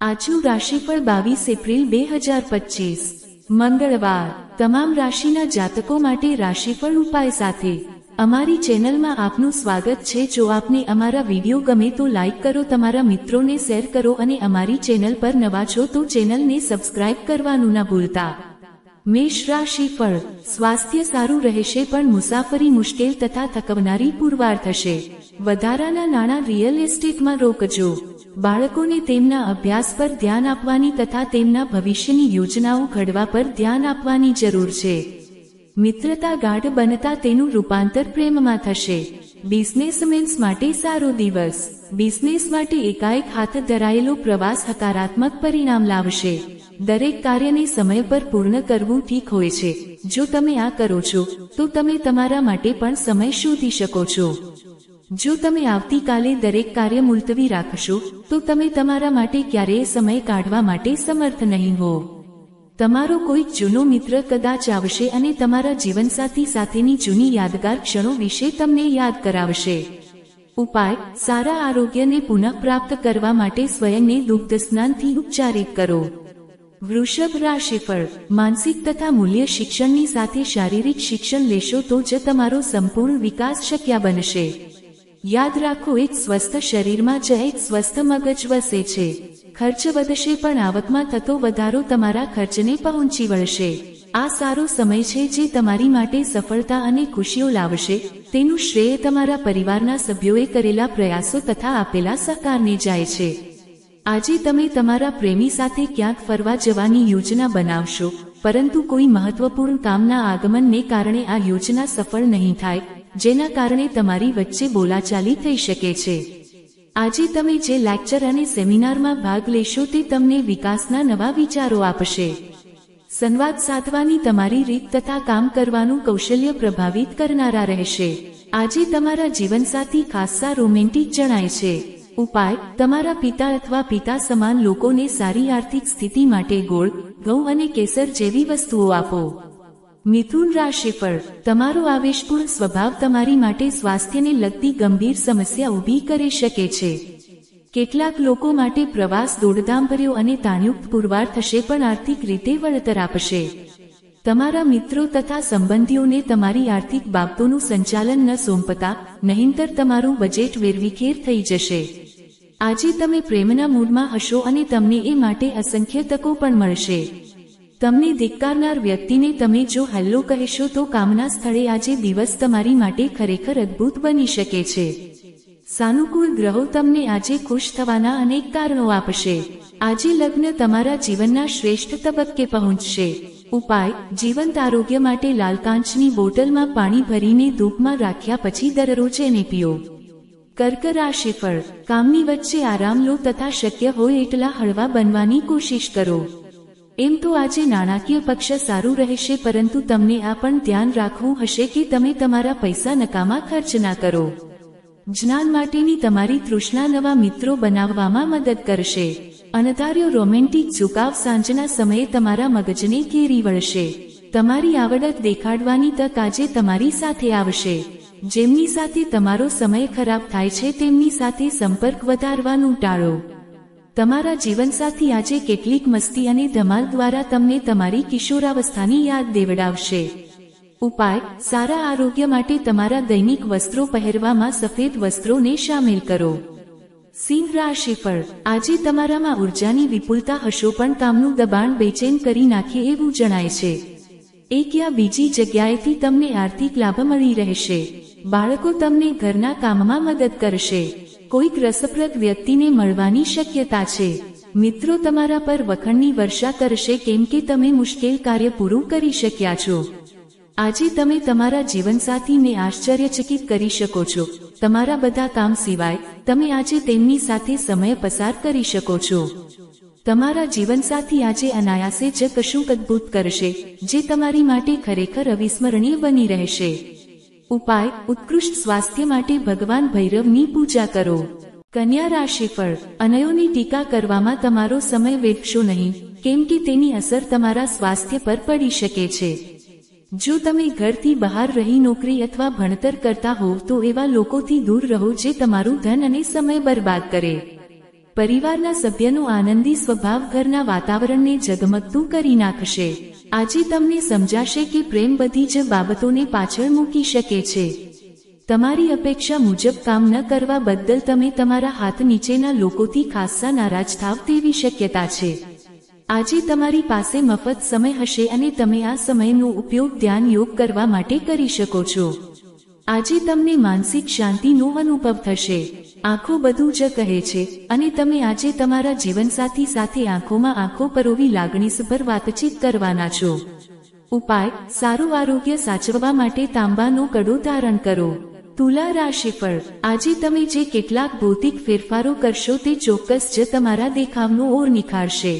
આજનું રાશિફળ બાવીસ એપ્રિલ બે હજાર પચીસ. મંગળવાર. તમામ રાશિના જાતકો માટે રાશિફળ ઉપાય સાથે. અમારી ચેનલમાં આપનું સ્વાગત છે. જો આપને અમારા વીડિયો ગમે તો લાઈક કરો, તમારા મિત્રોને શેર કરો અને અમારી ચેનલ પર નવા છો તો ચેનલને સબસ્ક્રાઇબ કરવાનું ના ભૂલતા. મેષ રાશિફળ સ્વાસ્થ્ય સારું રહેશે પણ મુસાફરી મુશ્કેલ તથા થકવનારી પુરવાર થશે. વધારાના નાણાં રિયલ એસ્ટેટમાં રોકજો. બાળકોને તેમના અભ્યાસ પર ધ્યાન આપવાની તથા તેમના ભવિષ્યની યોજનાઓ ઘડવા પર ધ્યાન આપવાની જરૂર છે. મિત્રતા ગાઢ બનતા તેનું રૂપાંતર પ્રેમમાં થશે. બિઝનેસમેન્સ માટે સારો દિવસ. બિઝનેસ માટે એકાએક હાથ ધરાયેલો પ્રવાસ હકારાત્મક પરિણામ લાવશે. દરેક કાર્યને સમય પર પૂર્ણ કરવું ઠીક હોય છે. જો તમે આ કરો છો, તો તમે તમારા માટે પણ સમય શોધી શકો છો. જો તમે આવતીકાલે દરેક કાર્ય મુલતવી રાખશો, તો તમે તમારા માટે ક્યારેય સમય કાઢવા માટે સમર્થ નહીં હો. તમારો કોઈક જૂનો મિત્ર કદાચ આવશે અને તમારા જીવનસાથી સાથેની જૂની યાદગાર ક્ષણો વિશે તમને યાદ કરાવશે. ઉપાય, સારા આરોગ્યને પુનઃપ્રાપ્ત કરવા માટે સ્વયંને દુગ્ધ સ્નાનથી ઉપચારિત કરો. વૃષભ રાશિફળ, માનસિક તથા મૂલ્ય શિક્ષણની સાથે શારીરિક શિક્ષણ લેશો તો જ તમારો સંપૂર્ણ વિકાસ શક્ય બનશે. યાદ રાખો, એક સ્વસ્થ શરીરમાં જ એક સ્વસ્થ મગજ વસે છે. ખર્ચ વધશે પણ આવકમાં થતો વધારો તમારા ખર્ચને પહોંચી વળશે. આ સારો સમય છે જે તમારી માટે સફળતા અને ખુશીઓ લાવશે. તેનું શ્રેય તમારા પરિવારના સભ્યોએ કરેલા પ્રયાસો તથા આપેલા સહકારને જાય છે. આજે તમે તમારા પ્રેમી સાથે ક્યાંક ફરવા જવાની યોજના બનાવશો, પરંતુ કોઈ મહત્વપૂર્ણ કામના આગમનને કારણે આ યોજના સફળ નહીં થાય. જેના કારણે તમારી વચ્ચે બોલાચાલી થઈ શકે છે. આજે તમે જે લેક્ચર અને સેમિનારમાં ભાગ લેશો તે તમને વિકાસના નવા વિચારો આપશે. સંવાદ સાધવાની તમારી રીત તથા કામ કરવાનું કૌશલ્ય પ્રભાવિત કરનારા રહેશે. આજે તમારા જીવનસાથી ખાસ્સા રોમેન્ટિક જણાય છે. ઉપાય, તમારા પિતા અથવા પિતા સમાન લોકોને સારી આર્થિક સ્થિતિ માટે ગોળ, ઘઉં અને કેસર જેવી વસ્તુઓ આપો. મિથુન રાશિ પર તમારો આવેશપૂર્ણ સ્વભાવ તમારી માટે સ્વાસ્થ્યને લગતી ગંભીર સમસ્યા ઊભી કરી શકે છે. કેટલાક લોકો માટે પ્રવાસ દોડધામભર્યો અને તાણયુક્ત પુરવાર થશે પણ આર્થિક રીતે વળતર આપશે. તમારા મિત્રો તથા સંબંધીઓને તમારી આર્થિક બાબતોનું સંચાલન ન સોંપતા, નહીંતર તમારું બજેટ વેરવિખેર થઈ જશે. આજે તમે પ્રેમના મૂડમાં હશો અને તમને એ માટે અસંખ્ય તકો પણ મળશે. તમને ધિક્કારનાર વ્યક્તિને તમે જો હલ્લો કહેશો તો કામના સ્થળે આજે દિવસ તમારી માટે ખરેખર અદ્ભુત બની શકે છે. સાનુકૂળ ગ્રહો તમને આજે ખુશ થવાના અનેક કારણો આપશે. આજે લગ્ન તમારા જીવનના શ્રેષ્ઠ તબક્કે પહોંચશે. ઉપાય, જીવંત આરોગ્ય માટે લાલકાંચની બોટલમાં પાણી ભરીને ધૂપમાં રાખ્યા પછી દરરોજ એને પીઓ. કર્ક રાશિફળ કામની વચ્ચે આરામ લો તથા શક્ય હોય એટલા હળવા બનવાની કોશિશ કરો. એમ તો આજે નાણાકીય પક્ષ સારું રહેશે, પરંતુ તમને આ પણ ધ્યાન રાખવું હશે કે તમે તમારા પૈસા નકામા ખર્ચ ના કરો. જ્ઞાન માટેની તમારી તૃષ્ણા નવા મિત્રો બનાવવામાં મદદ કરશે. અનધાર્યો રોમેન્ટિક ઝુકાવ સાંજના સમયે તમારા મગજને ઘેરી વળશે. તમારી આવડત દેખાડવાની તક આજે તમારી સાથે આવશે. જેમની સાથે તમારો સમય ખરાબ થાય છે, તેમની સાથે સંપર્ક વધારવાનું ટાળો. તમારા જીવનસાથી આજે કેટલીક મસ્તી અને ધમાલ દ્વારા તમને તમારી કિશોરાવસ્થાની યાદ દેવડાવશે. ઉપાય, સારા આરોગ્ય માટે તમારા દૈનિક વસ્ત્રો પહેરવામાં સફેદ વસ્ત્રોને સામેલ કરો. સિંહ રાશિફળ આજે તમારામાં ઉર્જાની વિપુલતા હશો પણ કામનું દબાણ બેચેન કરી નાખે એવું જણાય છે. એક યા બીજી જગ્યાએથી તમને આર્થિક લાભ મળી રહેશે. બાળકો તમને ઘરના કામમાં મદદ કરશે. કોઈક રસપ્રદ વ્યક્તિને મળવાની શક્યતા છે. મિત્રો, તમારા પર વખણની વર્ષા કરશે કેમ કે તમે મુશ્કેલ કાર્ય પૂરું કરી શક્યા છો. આજે તમે તમારા જીવનસાથીને આશ્ચર્યચકિત કરી શકો છો. તમારા બધા કામ સિવાય, તમે આજે તેમની સાથે સમય પસાર કરી શકો છો. તમારા જીવનસાથી આજે અનાયાસે જ કશુંક અદભુત કરશે, જે તમારી માટે ખરેખર અવિસ્મરણીય બની રહેશે. ઉપાય, ઉત્કૃષ્ટ સ્વાસ્થ્ય માટે ભગવાન ભૈરવની પૂજા કરો. કન્યા રાશિફળ અનયોની ટીકા કરવામાં તમારો સમય વેઠશો નહીં, કેમ કે તેની અસર તમારા સ્વાસ્થ્ય પર પડી શકે છે. જો તમે ઘરથી બહાર રહી નોકરી અથવા ભણતર કરતા હોવ તો એવા લોકોથી દૂર રહો જે તમારું ધન અને સમય બરબાદ કરે. પરિવારના સભ્યનો આનંદી સ્વભાવ ઘરના વાતાવરણને જગમગતું કરી નાખશે. આજે તમને સમજાશે કે પ્રેમ બધી જ બાબતોને પાછળ મૂકી શકે છે. તમારી અપેક્ષા મુજબ કામ ન કરવા બદલ તમે તમારા હાથ નીચેના લોકોથી ખાસ્સા નારાજ થાવ તેવી શક્યતા છે. આજે તમારી પાસે મફત સમય હશે અને તમે આ સમયનો ઉપયોગ ધ્યાન યોગ કરવા માટે કરી શકો છો. આજે તમને માનસિક શાંતિનો અનુભવ થશે. આંખો બધું જ કહે છે, અને તમે આજે તમારા જીવનસાથી સાથે આંખોમાં આંખો પરોવી લાગણીસભર વાતચીત કરવાના છો. ઉપાય, સારું આરોગ્ય સાચવવા માટે તાંબાનો કડો ધારણ કરો. તુલા રાશિફળ આજે તમે જે કેટલાક ભૌતિક ફેરફારો કરશો તે ચોક્કસ જ તમારા દેખાવનો ઓર નિખારશે.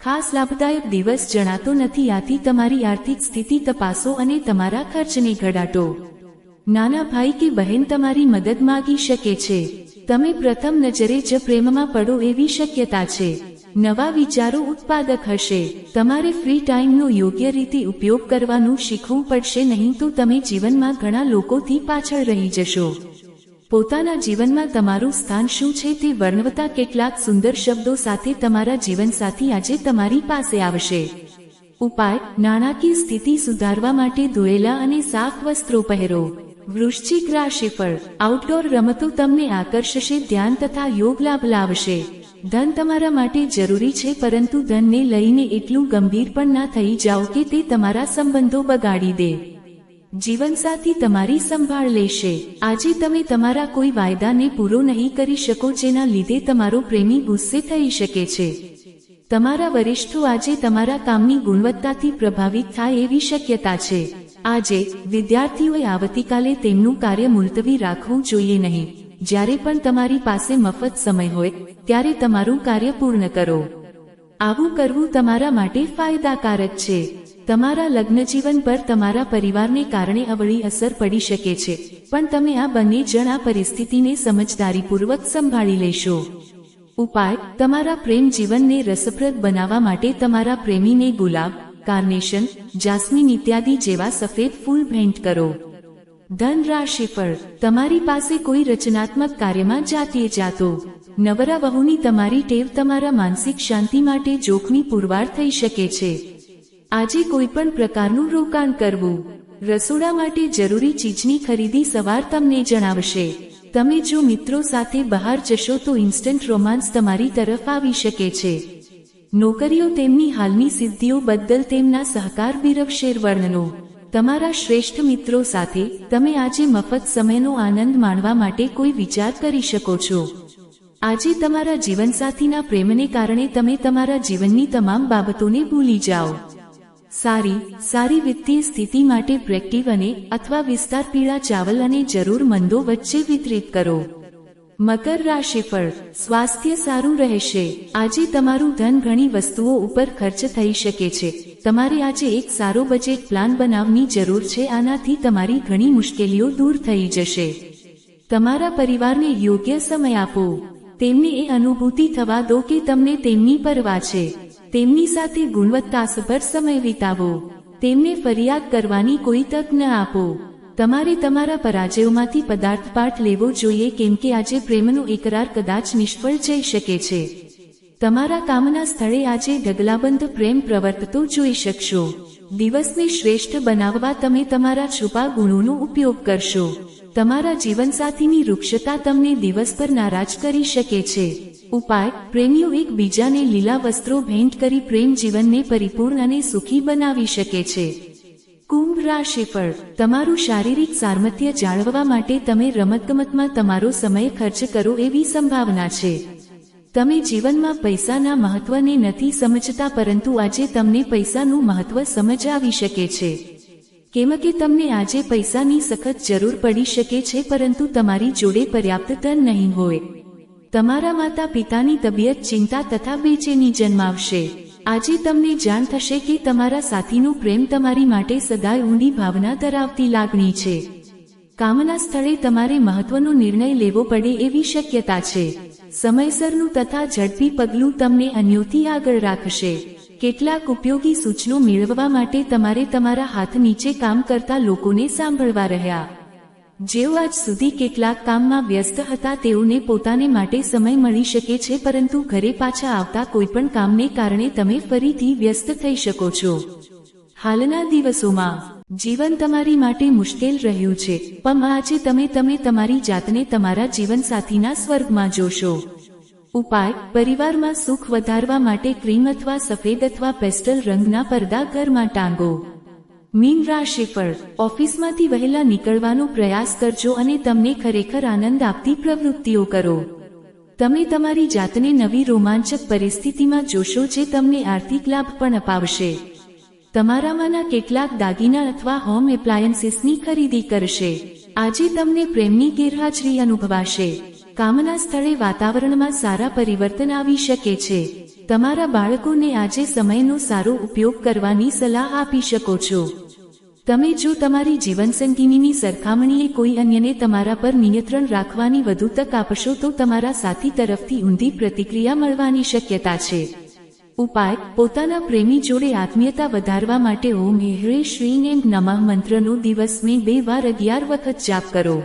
ખાસ લાભદાયક દિવસ જણાતો નથી, આથી તમારી આર્થિક સ્થિતિ તપાસો અને તમારા ખર્ચને ઘટાડો. નાના ભાઈ કે બહેન તમારી મદદ માગી શકે છે. તમે પ્રથમ નજરે જ પ્રેમમાં પડો એવી શક્યતા છે. નવા વિચારો ઉત્પાદક હશે. તમારે ફ્રી ટાઈમનો યોગ્ય રીતે ઉપયોગ કરવાનું શીખવું પડશે નહીં તો તમે જીવનમાં ઘણા લોકોથી પાછળ રહી જશો. પોતાના જીવનમાં તમારું સ્થાન શું છે તે વર્ણવતા કેટલાક સુંદર શબ્દો સાથે તમારા જીવનસાથી આજે તમારી પાસે આવશે. ઉપાય, નાણાકીય સ્થિતિ સુધારવા માટે ધોયેલા અને સાફ વસ્ત્રો પહેરો. વૃશ્ચિક રાશિફળ આઉટડોર રમતો તમને આકર્ષશે, ધ્યાન તથા યોગ લાભ લાવશે. ધન તમારા માટે જરૂરી છે, પરંતુ ધનને લઈને એટલું ગંભીર પણ ના થઈ જાઓ કે તે તમારા સંબંધો બગાડી દે. જીવનસાથી તમારી સંભાળ લેશે. આજે તમે તમારા કોઈ વાયદાને પૂરો નહીં કરી શકો, જેના લીધે તમારો પ્રેમી ગુસ્સે થઈ શકે છે. તમારા વરિષ્ઠો આજે તમારા કામની ગુણવત્તાથી પ્રભાવિત થાય એવી શક્યતા છે. આજે, વિદ્યાર્થીઓએ આવતીકાલે તેમનું કાર્ય મુલતવી રાખવું જોઈએ નહીં. જ્યારે પણ તમારી પાસે મફત સમય હોય, ત્યારે તમારું કાર્ય પૂર્ણ કરો. આવું કરવું તમારા માટે ફાયદાકારક છે. તમારા લગ્નજીવન પર તમારા પરિવારને કારણે અવળી અસર પડી શકે છે, પણ તમે આ બંને જણ આ પરિસ્થિતિને સમજદારીપૂર્વક સંભાળી લેશો. ઉપાય, તમારા પ્રેમ જીવનને રસપ્રદ બનાવવા માટે તમારા પ્રેમીને ગુલાબ કાર્નેશન જાસ્મીન ઇત્યાદિ જેવા સફેદ ફૂલ ભેન્ટ કરો. ધન રાશિફળ તમારી પાસે કોઈ રચનાત્મક કાર્યમાં જાતીય જાતો. નવરા વહુની તમારી ટેવ તમારા માનસિક શાંતિ માટે જોખમી પુરવાર થઈ શકે છે. આજે કોઈ પણ પ્રકારનું રોકાણ કરવું. રસોડા માટે જરૂરી ચીજની ખરીદી સવાર તમને જણાવશે. તમે જો મિત્રો સાથે બહાર જશો તો ઇન્સ્ટન્ટ રોમાન્સ તમારી તરફ આવી શકે છે. નોકરીઓ તેમની હાલની સિદ્ધિઓ બદલ તેમના સહકાર બિરવશેર વર્ણનો. તમારા શ્રેષ્ઠ મિત્રો સાથે તમે આજે મફત સમયનો આનંદ માણવા માટે કોઈ વિચાર કરી શકો છો. આજે તમારા જીવનસાથીના પ્રેમને કારણે તમે તમારા જીવનની તમામ બાબતોને ભૂલી જાઓ. સારી સારી વિત્તીય સ્થિતિ માટે પ્રેક્ટિવ અને અથવા વિસ્તાર પીળા ચાવલ અને જરૂર મંદો વચ્ચે વિતરિત કરો. મકર રાશિફળ સ્વાસ્થ્ય સારું રહેશે. આજે તમારું ધન ઘણી વસ્તુઓ ઉપર ખર્ચ થઈ શકે છે. તમારે આજે એક સારો બજેટ પ્લાન બનાવવાની જરૂર છે. આનાથી તમારી ઘણી મુશ્કેલીઓ દૂર થઈ જશે. તમારા પરિવારને યોગ્ય સમય આપો. તેમને એ અનુભૂતિ થવા દો કે તમને તેમની પરવા છે. તેમની સાથે ગુણવત્તાસભર સમય વિતાવો. તેમને ફરિયાદ કરવાની કોઈ તક ન આપો. તમારે તમારા પરાજયોમાંથી પદાર્થપાઠ લેવો જોઈએ કેમ કે આજે પ્રેમનો એકરાર કદાચ નિષ્ફળ જઈ શકે છે. તમારા કામના સ્થળે આજે ઢગલાબંધ પ્રેમ પ્રવર્તતો જોઈ શકશો. દિવસને શ્રેષ્ઠ બનાવવા તમે તમારા છુપા ગુણોનો ઉપયોગ કરશો. તમારા જીવનસાથીની વૃક્ષતા તમને દિવસ પર નારાજ કરી શકે છે. ઉપાય, પ્રેમીઓ એકબીજાને લીલા વસ્ત્રો ભેન્ટ કરી પ્રેમ જીવનને પરિપૂર્ણ અને સુખી બનાવી શકે છે. કુંભ પર તમારું શારીરિક સામર્થ્ય જાળવવા માટે તમે રમતગમતમાં તમારો સમય ખર્ચ કરો એવી સંભાવના છે. તમે જીવનમાં પૈસાના મહત્વને નથી સમજતા પરંતુ આજે તમને પૈસાનું મહત્વ સમજ આવી શકે છે. કેમ કે તમને આજે પૈસાની સખત જરૂર પડી શકે છે પરંતુ તમારી જોડે પર્યાપ્ત ધન નહીં હોય. તમારા માતા પિતાની તબિયત, ચિંતા તથા બેચેની જન્માવશે આજે તમને જાણ થશે કે તમારા સાથીનો પ્રેમ તમારી માટે સદાય ઊંડી ભાવના ધરાવતી લાગણી છે. કામના સ્થળે તમારે મહત્વનો નિર્ણય લેવો પડે એવી શક્યતા છે. સમયસરનું તથા ઝડપી પગલું તમને અન્યોથી આગળ રાખશે. કેટલાક ઉપયોગી સૂચનો મેળવવા માટે તમારે તમારા હાથ નીચે કામ કરતા લોકોને સાંભળવા રહ્યા. જેઓ આજ સુધી કેટલાક કામમાં વ્યસ્ત હતા, તેઓને પોતાને માટે સમય મળી શકે છે, પરંતુ ઘરે પાછા આવતા કોઈપણ કામને કારણે તમે ફરીથી વ્યસ્ત થઈ શકો છો. હાલના દિવસોમાં, જીવન તમારી માટે મુશ્કેલ રહ્યું છે, પણ આજે તમે તમે તમારી જાતને તમારા જીવનસાથીના સ્વર્ગમાં જોશો. ઉપાય, પરિવારમાં સુખ વધારવા માટે ક્રીમ અથવા સફેદ અથવા પેસ્ટલ રંગના પડદા ઘરમાં ટાંગો. મીન રાશિફળ ઓફિસમાંથી વહેલા નીકળવાનો પ્રયાસ કરજો અને તમને ખરેખર આનંદ આપતી પ્રવૃત્તિઓ કરો. તમે તમારી જાતને નવી રોમાંચક પરિસ્થિતિમાં જોશો જે તમને આર્થિક લાભ પણ અપાવશે. તમારામાંના કેટલાક દાગીના અથવા હોમ એપ્લાયન્સીસની ખરીદી કરશે. આજે તમને પ્રેમની ગેરહાજરી અનુભવાશે. કામના સ્થળે વાતાવરણમાં સારા પરિવર્તન આવી શકે છે. તમારા બાળકોને આજે સમયનો સારો ઉપયોગ કરવાની સલાહ આપી શકો છો. તમે જો તમારી જીવનસંગીનીની સરખામણીએ કોઈ અન્યને તમારા પર નિયંત્રણ રાખવાની વધુ તક આપશો તો તમારા સાથી તરફથી ઊંધી પ્રતિક્રિયા મળવાની શક્યતા છે. ઉપાય, પોતાના પ્રેમી જોડે આત્મીયતા વધારવા માટે ઓમ હે શ્રી એમ નમઃ મંત્રનો દિવસને બે વાર અગિયાર વખત જાપ કરો.